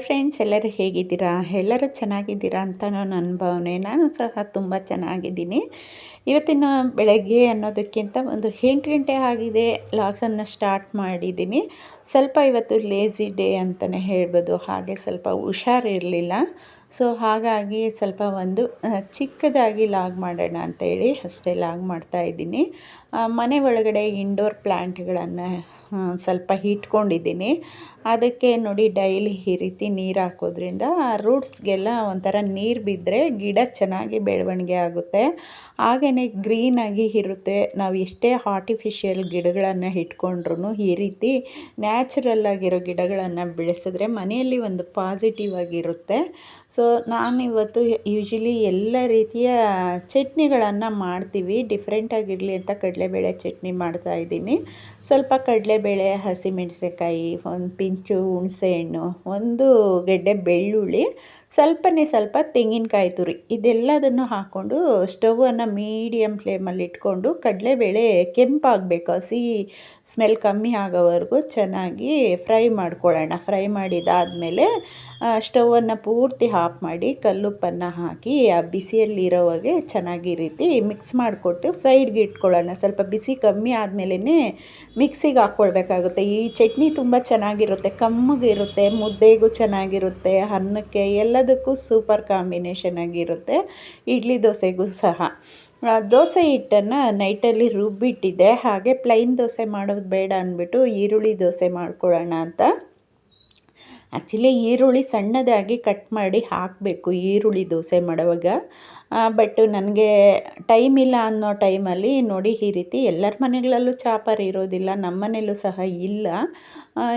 Hi friends ಎಲ್ಲರೂ ಹೇಗಿದ್ದೀರಾ? ಎಲ್ಲರೂ ಚೆನ್ನಾಗಿದ್ದೀರಾ ಅಂತ ನನ್ನ ಭಾವನೆ ನಾನು ಸಹ ತುಂಬ ಚೆನ್ನಾಗಿದ್ದೀನಿ. ಇವತ್ತಿನ ಬೆಳಗ್ಗೆ ಅನ್ನೋದಕ್ಕಿಂತ ಒಂದು ಎಂಟು ಗಂಟೆ ಆಗಿದೆ. ಲಾಗನ್ನು ಸ್ಟಾರ್ಟ್ ಮಾಡಿದ್ದೀನಿ. ಸ್ವಲ್ಪ ಇವತ್ತು ಲೇಝಿ ಡೇ ಅಂತಲೇ ಹೇಳ್ಬೋದು. ಹಾಗೆ ಸ್ವಲ್ಪ ಹುಷಾರಿರಲಿಲ್ಲ ಸೊ ಹಾಗಾಗಿ ಸ್ವಲ್ಪ ಒಂದು ಚಿಕ್ಕದಾಗಿ ಲಾಗ್ ಮಾಡೋಣ ಅಂತೇಳಿ ಅಷ್ಟೇ ಲಾಗ್ ಮಾಡ್ತಾಯಿದ್ದೀನಿ ಮನೆ ಒಳಗಡೆ ಇಂಡೋರ್ ಪ್ಲ್ಯಾಂಟ್ಗಳನ್ನು ಸ್ವಲ್ಪ ಇಟ್ಕೊಂಡಿದ್ದೀನಿ ಅದಕ್ಕೆ ನೋಡಿ ಡೈಲಿ ಈ ರೀತಿ ನೀರು ಹಾಕೋದ್ರಿಂದ ರೂಟ್ಸ್ಗೆಲ್ಲ ಒಂಥರ ನೀರು ಬಿದ್ದರೆ ಗಿಡ ಚೆನ್ನಾಗಿ ಬೆಳವಣಿಗೆ ಆಗುತ್ತೆ. ಹಾಗೆಯೇ ಗ್ರೀನಾಗಿ ಇರುತ್ತೆ. ನಾವು ಎಷ್ಟೇ ಆರ್ಟಿಫಿಷಿಯಲ್ ಗಿಡಗಳನ್ನು ಇಟ್ಕೊಂಡ್ರೂ ಈ ರೀತಿ ನ್ಯಾಚುರಲ್ ಆಗಿರೋ ಗಿಡಗಳನ್ನು ಬೆಳೆಸಿದ್ರೆ ಮನೆಯಲ್ಲಿ ಒಂದು ಪಾಸಿಟಿವ್ ಆಗಿರುತ್ತೆ. ಸೊ ನಾನಿವತ್ತು ಯೂಶಲಿ ಎಲ್ಲ ರೀತಿಯ ಚಟ್ನಿಗಳನ್ನು ಮಾಡ್ತೀವಿ. ಡಿಫ್ರೆಂಟಾಗಿರಲಿ ಅಂತ ಕಡಲೆಬೇಳೆ ಚಟ್ನಿ ಮಾಡ್ತಾಯಿದ್ದೀನಿ ಸ್ವಲ್ಪ ಕಡಲೆಬೇಳೆ, ಹಸಿಮೆಣಸಿನ್ಕಾಯಿ, ಒಂದು ಪಿಂಚು, ಹುಣಸೆಹಣ್ಣು, ಒಂದು ಗೆಡ್ಡೆ ಬೆಳ್ಳುಳ್ಳಿ, ಸ್ವಲ್ಪನೇ ಸ್ವಲ್ಪ ತೆಂಗಿನಕಾಯಿ ತುರಿ. ಇದೆಲ್ಲದನ್ನು ಹಾಕ್ಕೊಂಡು ಸ್ಟವನ್ನು ಮೀಡಿಯಮ್ ಫ್ಲೇಮಲ್ಲಿ ಇಟ್ಕೊಂಡು ಕಡಲೆಬೇಳೆ ಕೆಂಪಾಗಬೇಕು. ಹಸಿ ಸ್ಮೆಲ್ ಕಮ್ಮಿ ಆಗೋವರೆಗೂ ಚೆನ್ನಾಗಿ ಫ್ರೈ ಮಾಡ್ಕೊಳ್ಳೋಣ. ಫ್ರೈ ಮಾಡಿದಾದಮೇಲೆ ಸ್ಟವನ್ನು ಪೂರ್ತಿ ಆಫ್ ಮಾಡಿ ಕಲ್ಲುಪ್ಪನ್ನು ಹಾಕಿ, ಆ ಬಿಸಿಯಲ್ಲಿರೋವಾಗೆ ಚೆನ್ನಾಗಿ ರೀತಿ ಮಿಕ್ಸ್ ಮಾಡಿಕೊಟ್ಟು ಸೈಡ್ಗೆ ಇಟ್ಕೊಳ್ಳೋಣ. ಸ್ವಲ್ಪ ಬಿಸಿ ಕಮ್ಮಿ ಆದಮೇಲೆ ಮಿಕ್ಸಿಗೆ ಹಾಕ್ಕೊಳ್ಬೇಕಾಗುತ್ತೆ. ಈ ಚಟ್ನಿ ತುಂಬ ಚೆನ್ನಾಗಿರುತ್ತೆ. ಕಮ್ಮಗಿರುತ್ತೆ ಮುದ್ದೆಗೂ ಚೆನ್ನಾಗಿರುತ್ತೆ, ಅನ್ನಕ್ಕೆ ಎಲ್ಲದಕ್ಕೂ ಸೂಪರ್ ಕಾಂಬಿನೇಷನ್ ಆಗಿರುತ್ತೆ. ಇಡ್ಲಿ ದೋಸೆಗೂ ಸಹ. ದೋಸೆ ಹಿಟ್ಟನ್ನು ನೈಟಲ್ಲಿ ರುಬ್ಬಿಟ್ಟಿದ್ದೆ ಹಾಗೆ ಪ್ಲೈನ್ ದೋಸೆ ಮಾಡೋದು ಬೇಡ ಅಂದ್ಬಿಟ್ಟು ಈರುಳ್ಳಿ ದೋಸೆ ಮಾಡ್ಕೊಳ್ಳೋಣ ಅಂತ. ಆ್ಯಕ್ಚುಲಿ ಈರುಳ್ಳಿ ಸಣ್ಣದಾಗಿ ಕಟ್ ಮಾಡಿ ಹಾಕಬೇಕು, ಈರುಳ್ಳಿ ದೋಸೆ ಮಾಡುವಾಗ. ಬಟ್ ನನಗೆ ಟೈಮ್ ಇಲ್ಲ ಅನ್ನೋ ಟೈಮಲ್ಲಿ ನೋಡಿ ಈ ರೀತಿ ಎಲ್ಲರ ಮನೆಗಳಲ್ಲೂ ಚಾಪರ್ ಇರೋದಿಲ್ಲ ನಮ್ಮ ಸಹ ಇಲ್ಲ.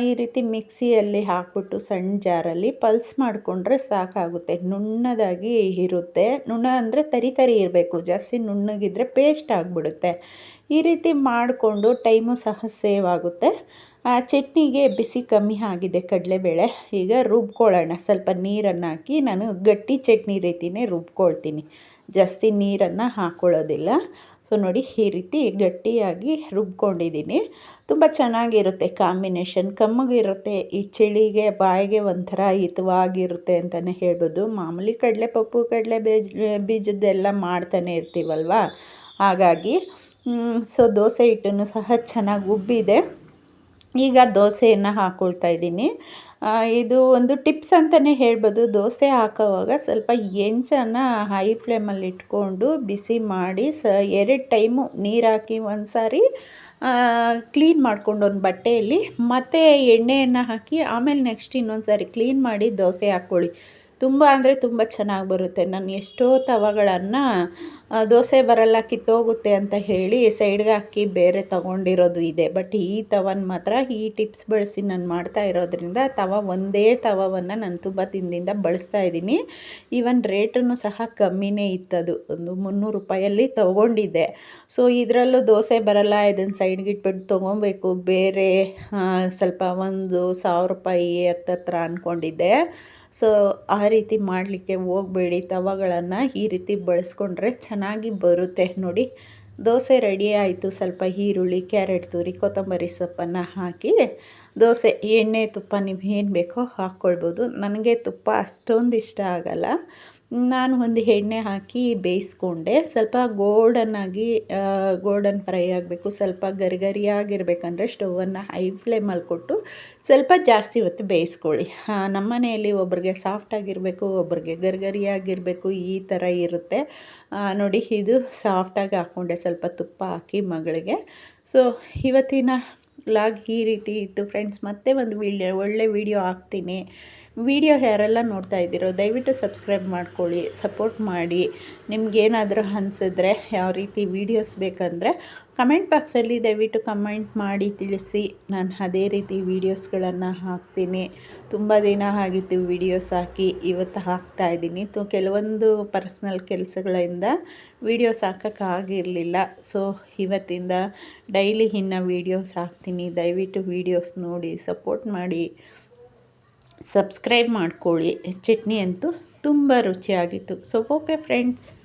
ಈ ರೀತಿ ಮಿಕ್ಸಿಯಲ್ಲಿ ಹಾಕ್ಬಿಟ್ಟು ಸಣ್ಣ ಜಾರಲ್ಲಿ ಪಲ್ಸ್ ಮಾಡಿಕೊಂಡ್ರೆ ಸಾಕಾಗುತ್ತೆ. ನುಣ್ಣದಾಗಿ ಇರುತ್ತೆ. ನುಣ್ಣ ಅಂದರೆ ತರಿ ತರಿ ಇರಬೇಕು, ಜಾಸ್ತಿ ನುಣ್ಣಗಿದ್ರೆ ಪೇಸ್ಟ್ ಆಗಿಬಿಡುತ್ತೆ. ಈ ರೀತಿ ಮಾಡಿಕೊಂಡು ಟೈಮು ಸಹ ಸೇವ್ ಆಗುತ್ತೆ. ಚಟ್ನಿಗೆ ಬಿಸಿ ಕಮ್ಮಿ ಆಗಿದೆ ಕಡಲೆಬೇಳೆ. ಈಗ ರುಬ್ಕೊಳ್ಳೋಣ. ಸ್ವಲ್ಪ ನೀರನ್ನು ಹಾಕಿ ನಾನು ಗಟ್ಟಿ ಚಟ್ನಿ ರೀತಿಯೇ ರುಬ್ಕೊಳ್ತೀನಿ. ಜಾಸ್ತಿ ನೀರನ್ನು ಹಾಕ್ಕೊಳ್ಳೋದಿಲ್ಲ ಸೊ, ನೋಡಿ ಈ ರೀತಿ ಗಟ್ಟಿಯಾಗಿ ರುಬ್ಕೊಂಡಿದ್ದೀನಿ. ತುಂಬ ಚೆನ್ನಾಗಿರುತ್ತೆ ಕಾಂಬಿನೇಷನ್. ಕಮ್ಮಗಿರುತ್ತೆ. ಈ ಚಳಿಗೆ, ಬಾಯಿಗೆ ಒಂಥರ ಹಿತವಾಗಿರುತ್ತೆ ಅಂತಲೇ ಹೇಳ್ಬೋದು. ಮಾಮೂಲಿ ಕಡಲೆ ಪಪ್ಪು ಕಡಲೆ ಬೀಜ, ಬೀಜದ್ದೆಲ್ಲ ಮಾಡ್ತಾನೆ ಇರ್ತೀವಲ್ವ? ಹಾಗಾಗಿ ಸೊ, ದೋಸೆ ಹಿಟ್ಟನ್ನು ಸಹ ಚೆನ್ನಾಗಿ ಉಬ್ಬಿದೆ. ಈಗ ದೋಸೆಯನ್ನು ಹಾಕ್ಕೊಳ್ತಾ ಇದ್ದೀನಿ. ಇದು ಒಂದು ಟಿಪ್ಸ್ ಅಂತಲೇ ಹೇಳ್ಬೋದು. ದೋಸೆ ಹಾಕೋವಾಗ ಸ್ವಲ್ಪ ಹೆಂಚನ್ನು ಹೈ ಫ್ಲೇಮಲ್ಲಿ ಇಟ್ಕೊಂಡು ಬಿಸಿ ಮಾಡಿ ಸ, ಎರಡು ಟೈಮು ನೀರು ಹಾಕಿ ಒಂದು ಸಾರಿ ಕ್ಲೀನ್ ಮಾಡ್ಕೊಂಡು ಒಂದು ಬಟ್ಟೆಯಲ್ಲಿ ಮತ್ತು ಎಣ್ಣೆಯನ್ನು ಹಾಕಿ ಆಮೇಲೆ ನೆಕ್ಸ್ಟ್ ಇನ್ನೊಂದು ಸಾರಿ ಕ್ಲೀನ್ ಮಾಡಿ ದೋಸೆ ಹಾಕ್ಕೊಳ್ಳಿ. ತುಂಬ ಅಂದರೆ ತುಂಬ ಚೆನ್ನಾಗಿ ಬರುತ್ತೆ. ನಾನು ಎಷ್ಟೋ ತವಗಳನ್ನು ದೋಸೆ ಬರಲ್ಲ ಕಿತ್ತೋಗುತ್ತೆ ಅಂತ ಹೇಳಿ ಸೈಡ್ಗೆ ಹಾಕಿ ಬೇರೆ ತಗೊಂಡಿರೋದು ಇದೆ. ಬಟ್ ಈ ತವನ ಮಾತ್ರ ಈ ಟಿಪ್ಸ್ ಬಳಸಿ ನಾನು ಮಾಡ್ತಾ ಇರೋದ್ರಿಂದ ತವ ಒಂದೇ ತವವನ್ನು ನಾನು ತುಂಬ ದಿನದಿಂದ ಬಳಸ್ತಾ ಇದ್ದೀನಿ. ಈವನ್ ರೇಟನ್ನು ಸಹ ಕಮ್ಮಿನೇ ಇತ್ತದು. ಒಂದು ಮುನ್ನೂರು ರೂಪಾಯಲ್ಲಿ ತೊಗೊಂಡಿದ್ದೆ. ಸೊ, ಇದರಲ್ಲೂ ದೋಸೆ ಬರಲ್ಲ, ಇದನ್ನು ಸೈಡ್ಗೆ ಇಟ್ಬಿಟ್ಟು ತೊಗೊಬೇಕು. ಬೇರೆ ಸ್ವಲ್ಪ ಒಂದು ಸಾವಿರ ರೂಪಾಯಿ ಹತ್ತತ್ರ ಅಂದ್ಕೊಂಡಿದ್ದೆ ಸೊ, ಆ ರೀತಿ ಮಾಡಲಿಕ್ಕೆ ಹೋಗಬೇಡಿ. ತವಗಳನ್ನು ಈ ರೀತಿ ಬಳಸ್ಕೊಂಡ್ರೆ ಚೆನ್ನಾಗಿ ಬರುತ್ತೆ. ನೋಡಿ, ದೋಸೆ ರೆಡಿ ಆಯಿತು. ಸ್ವಲ್ಪ ಈರುಳ್ಳಿ, ಕ್ಯಾರೆಟ್ ತುರಿ, ಕೊತ್ತಂಬರಿ ಸೊಪ್ಪನ್ನು ಹಾಕಿ, ದೋಸೆ, ಎಣ್ಣೆ ತುಪ್ಪ ನೀವು ಏನು ಬೇಕೋ ಹಾಕ್ಕೊಳ್ಬೋದು. ನನಗೆ ತುಪ್ಪ ಅಷ್ಟೊಂದು ಇಷ್ಟ ಆಗಲ್ಲ. ನಾನು ಒಂದು ಎಣ್ಣೆ ಹಾಕಿ ಬೇಯಿಸ್ಕೊಂಡೆ. ಸ್ವಲ್ಪ ಗೋಲ್ಡನ್ನಾಗಿ ಗೋಲ್ಡನ್ ಫ್ರೈ ಆಗಬೇಕು, ಸ್ವಲ್ಪ ಗರಿ ಗರಿಯಾಗಿರ್ಬೇಕಂದ್ರೆ ಸ್ಟವನ್ನು ಹೈ ಫ್ಲೇಮಲ್ಲಿ ಕೊಟ್ಟು ಸ್ವಲ್ಪ ಜಾಸ್ತಿ ಹೊತ್ತು ಬೇಯಿಸ್ಕೊಳ್ಳಿ. ನಮ್ಮ ಮನೆಯಲ್ಲಿ ಒಬ್ರಿಗೆ ಸಾಫ್ಟಾಗಿರಬೇಕು ಒಬ್ರಿಗೆ ಗರಿಗರಿಯಾಗಿರಬೇಕು, ಈ ಥರ ಇರುತ್ತೆ. ನೋಡಿ, ಇದು ಸಾಫ್ಟಾಗಿ ಹಾಕ್ಕೊಂಡೆ, ಸ್ವಲ್ಪ ತುಪ್ಪ ಹಾಕಿ ಮಗಳಿಗೆ. ಸೊ, ಇವತ್ತಿನ ಲಾಗ್ ಈ ರೀತಿ ಇತ್ತು, ಫ್ರೆಂಡ್ಸ್. ಮತ್ತೆ ಒಂದು ವಿಡಿಯೋ ಒಳ್ಳೆ ವಿಡಿಯೋ ಹಾಕ್ತೀನಿ. ವಿಡಿಯೋ ಯಾರೆಲ್ಲ ನೋಡ್ತಾ ಇದ್ದೀರೋ, ದಯವಿಟ್ಟು ಸಬ್ಸ್ಕ್ರೈಬ್ ಮಾಡ್ಕೊಳ್ಳಿ, ಸಪೋರ್ಟ್ ಮಾಡಿ. ನಿಮ್ಗೇನಾದರೂ ಅನಿಸಿದ್ರೆ ಯಾವ ರೀತಿ ವೀಡಿಯೋಸ್ ಬೇಕಂದರೆ ಕಮೆಂಟ್ ಬಾಕ್ಸಲ್ಲಿ ದಯವಿಟ್ಟು ಕಮೆಂಟ್ ಮಾಡಿ ತಿಳಿಸಿ. ನಾನು ಅದೇ ರೀತಿ ವೀಡಿಯೋಸ್ಗಳನ್ನು ಹಾಕ್ತೀನಿ. ತುಂಬ ದಿನ ಆಗಿತ್ತು ವೀಡಿಯೋಸ್ ಹಾಕಿ, ಇವತ್ತು ಹಾಕ್ತಾ ಇದ್ದೀನಿ. ತು ಕೆಲವೊಂದು ಪರ್ಸ್ನಲ್ ಕೆಲಸಗಳಿಂದ ವೀಡಿಯೋಸ್ ಹಾಕೋಕ್ಕಾಗಿರಲಿಲ್ಲ ಸೊ, ಇವತ್ತಿಂದ ಡೈಲಿ ಇನ್ನು ವೀಡಿಯೋಸ್ ಹಾಕ್ತೀನಿ. ದಯವಿಟ್ಟು ವೀಡಿಯೋಸ್ ನೋಡಿ, ಸಪೋರ್ಟ್ ಮಾಡಿ. ಸಬ್ಸ್ಕ್ರೈಬ್ ಮಾಡ್ಕೊಳ್ಳಿ. ಚಟ್ನಿ ಅಂತೂ ತುಂಬ ರುಚಿಯಾಗಿತ್ತು. So okay friends